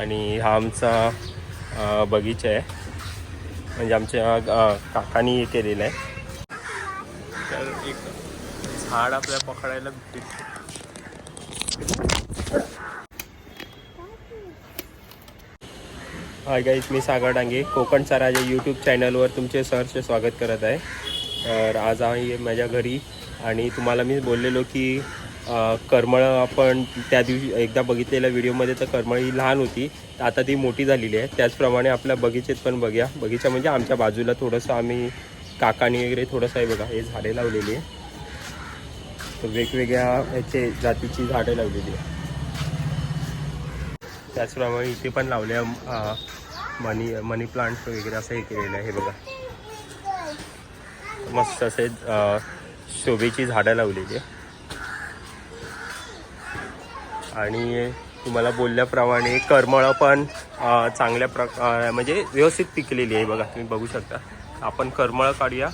आणि हा आमचा बगीचा आहे. म्हणजे आमच्या काकानी हे केलेलं आहे. तर एक झाड आपल्याला पकडायला भेटते. हाय गाईज मी सागर डांगे कोकणचा राजा यूट्यूब चॅनलवर तुमचे सहर्ष स्वागत करत आहे. तर आज आहे माझ्या घरी आणि तुम्हाला मी बोललेलो की करमळं आपण त्या दिवशी एकदा बघितलेल्या व्हिडिओमध्ये तर करमळ ही लहान होती. आता ती मोठी झालेली आहे. त्याचप्रमाणे आपल्या बगीचेत पण बघूया. बगीचा म्हणजे आमच्या बाजूला थोडंसं आम्ही काकानी वगैरे थोडंसं आहे बघा हे झाडे लावलेली आहे. तर वेगवेगळ्या ह्याचे जातीची झाडे लावलेली आहे. त्याचप्रमाणे इथे पण लावले मनी मनी प्लांट वगैरे असं हे केलेलं आहे हे बघा. मस्त असे शोभेची झाडं लावलेली आहे. आणि तुम्हाला बोलल्याप्रमाणे करमळं पण चांगल्या प्रकार म्हणजे व्यवस्थित पिकलेली आहे बघा तुम्ही बघू शकता. आपण करमळं काढूया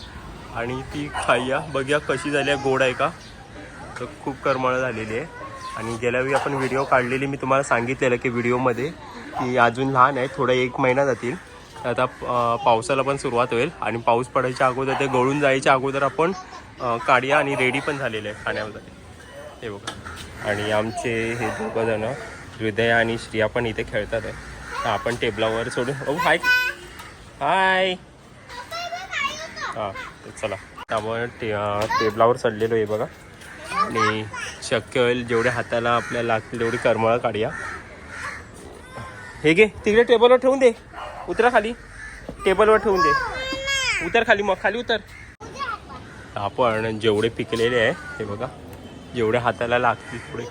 आणि ती खाऊया. बघूया कशी झाली आहे गोड आहे का? तर खूप करमळं झालेली आहे. आणि गेल्यावेळी आपण व्हिडिओ काढलेली मी तुम्हाला सांगितलेलं की व्हिडिओमध्ये की अजून लहान आहे थोडा एक महिना जातील. तर आता पावसाला पण सुरुवात होईल आणि पाऊस पडायच्या अगोदर ते गळून जायच्या अगोदर आपण काढूया आणि रेडी पण झालेलं आहे खाण्यासाठी हे बघा. आणि आमचे हे दोघं जण हृदय आणि श्रिया पण इथे खेळतात आहे. तर आपण टेबलावर सोडून ओ हाय हाय हां चला. त्यामुळे टे टेबलावर चढलेलो आहे बघा. आणि शक्य होईल जेवढे हाताला आपल्याला लागतील तेवढी करमळं काढूया. हे घे तिकडे टेबलवर ठेवून दे. उतरा खाली. टेबलवर ठेवून दे. उतर खाली मग खाली उतर. आपण जेवढे पिकलेले आहे हे बघा. जेवढ्या हाताला लागतील तेवढे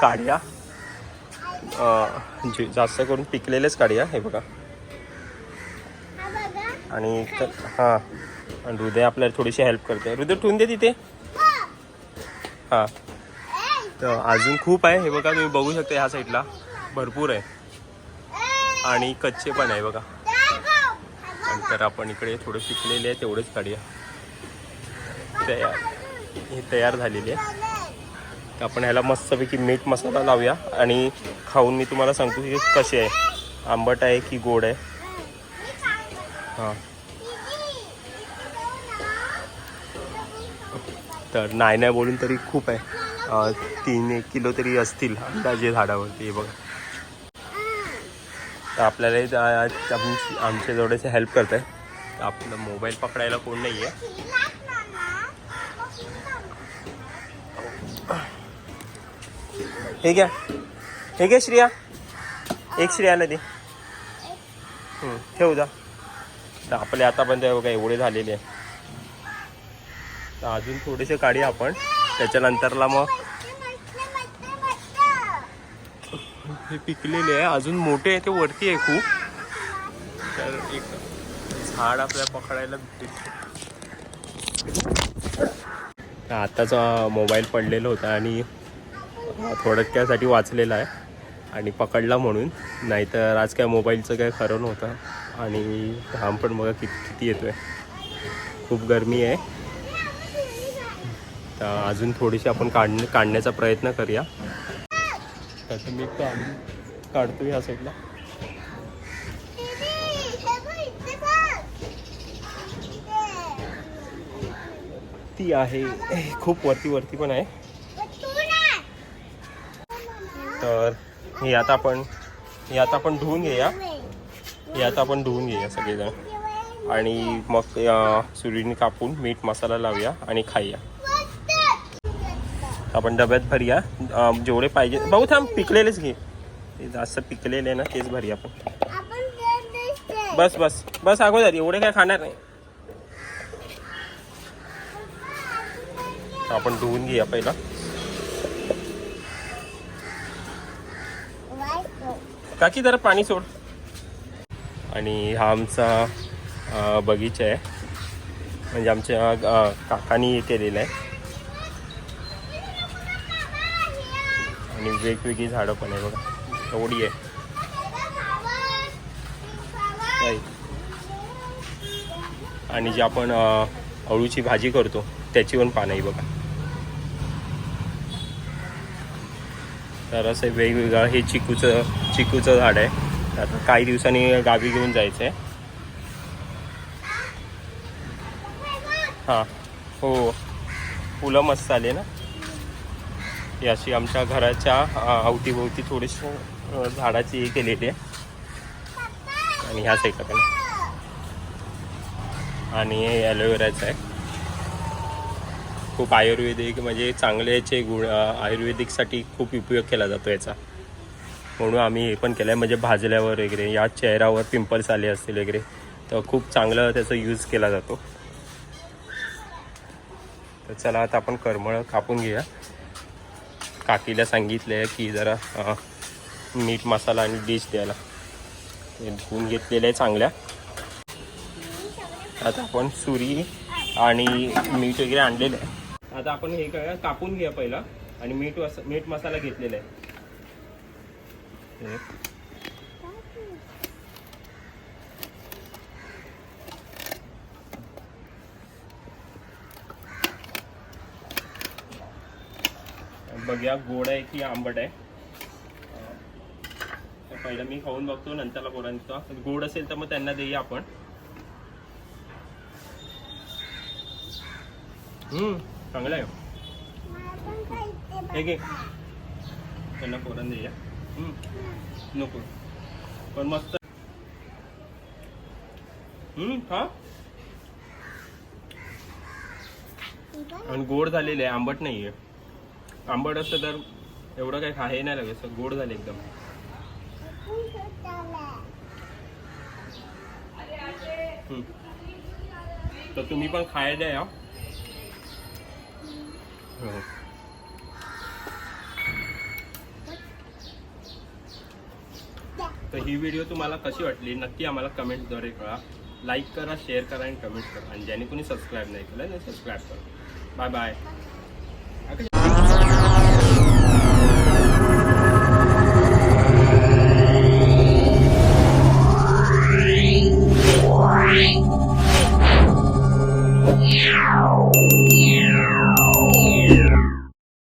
काढूया जे जास्त करून पिकलेलेच काढूया हे बघा. आणि तर हां. आणि हृदय आपल्याला थोडीशी हेल्प करते हृदय ठेवून दे तिथे. हां. तर अजून खूप आहे. हे बघा तुम्ही बघू शकता ह्या साईडला भरपूर आहे. आणि कच्चे पण आहे बघा. नंतर आपण इकडे थोडे पिकलेले आहे तेवढेच काढूया तयार. हे तयार झालेली आहे. आपण ह्याला मस्तपैकी मीठ मसाला लावूया. आणि खाऊन मी तुम्हाला सांगतो की कसे आहे. आंबट आहे की गोड आहे. हां. तर नाही नाही बोलून तरी खूप आहे. तीन एक किलो तरी असतील अंदाजे झाडावरती हे बघा. तर आपल्याला इथं आ- आमच्या हेल्प करत आहे आपलं मोबाईल पकडायला कोण नाही आहे हे घ्या. हे घ्या श्रिया. एक श्रियाला दे. ठेवू ठेव जा. तर आपले आतापर्यंत बघा एवढे झालेले आहे तर अजून थोडेसे काढूया आपण. त्याच्यानंतरला मग हे पिकलेले आहे. अजून मोठे आहे ते वरती आहे खूप. तर एक झाड आपल्याला पकडायला भेटेल तर मोबाईल पडलेला होता आणि थोडक्यासाठी वाचलेला आहे आणि पकडला म्हणून. नाहीतर आज काय मोबाईलचं काय खरं नव्हतं. आणि घाम पण बघा किती किती आहे खूप गरमी आहे. तर अजून थोडीशी आपण काढ काढण्याचा प्रयत्न करूया. त्याचं मी काढतो ह्या साईडला ती आहे. खूप वरती वरती पण आहे. तर हे आता आपण हे आता आपण धुवून घेऊया. हे आता आपण धुवून घेऊया सगळेजण. आणि मग सुरीने कापून मीठ मसाला लावूया आणि खाऊया. आपण डब्यात भरूया. जेवढे पाहिजे भाऊ थांब पिकलेलेच घे. जास्त पिकलेले आहे ना तेच भरूया आपण. बस बस बस अगोदर एवढे काय खाणार नाही. आपण धुवून घेऊया पहिला. काकी जरा पाणी सोड. आणि हा आमचा बगीचा आहे. म्हणजे आमच्या काकानी हे केलेलं आहे. आणि वेगवेगळी झाडं पण आहे बघा. एवढी आहे. आणि जे आपण अळूची भाजी करतो त्याची पण पानं आहे बघा. तर असं वेगवेगळं हे चिकूचं चिकूचं झाड आहे. आता काही दिवसांनी गावी घेऊन जायचं आहे हां. हो. फुलं मस्त आले ना? ही अशी आमच्या घराच्या अवतीभोवती थोडीशी झाडाची हे केलेली आहे. आणि ह्या साईडला पण. आणि हे ॲलोवेराचं आहे. खूप आयुर्वेदिक म्हणजे चांगले याचे गुण आयुर्वेदिकसाठी खूप उपयोग केला जातो याचा. म्हणून आम्ही हे पण केलं आहे म्हणजे भाजल्यावर वगैरे या चेहऱ्यावर पिंपल्स आले असतील वगैरे तर खूप चांगलं त्याचा यूज केला जातो. तर चला आता आपण करमळ कापून घेऊया. काकीला सांगितलं आहे की जरा मीठ मसाला आणि डिश द्यायला. धुवून घेतलेलं आहे चांगल्या. आता आपण सुरी आणि मीठ वगैरे आणलेलं आहे. आता आपण हे काय कापून घेऊया पहिला. आणि मीठ मीठ मसाला घेतलेला आहे. बघूया गोड आहे की आंबट आहे. पहिलं मी खाऊन बघतो नंतरला पोरांचा. गोड असेल तर मग त्यांना देऊया आपण. हम्म. चांगलं आहे हे घे त्यांना पोरांना द्या नको पण मस्त हा आणि गोड झालेले आहे आंबट नाही आहे आंबट असतं तर एवढं काही खा हे नाही लागेल गोड झालं एकदम तर तुम्ही पण खायला या तर ही व्हिडिओ तुम्हाला कशी वाटली? नक्की आम्हाला कमेंटद्वारे कळा लाईक करा शेअर करा आणि कमेंट करा. आणि ज्याने कोणी सबस्क्राईब नाही केलं नाही सबस्क्राईब करा. Bye bye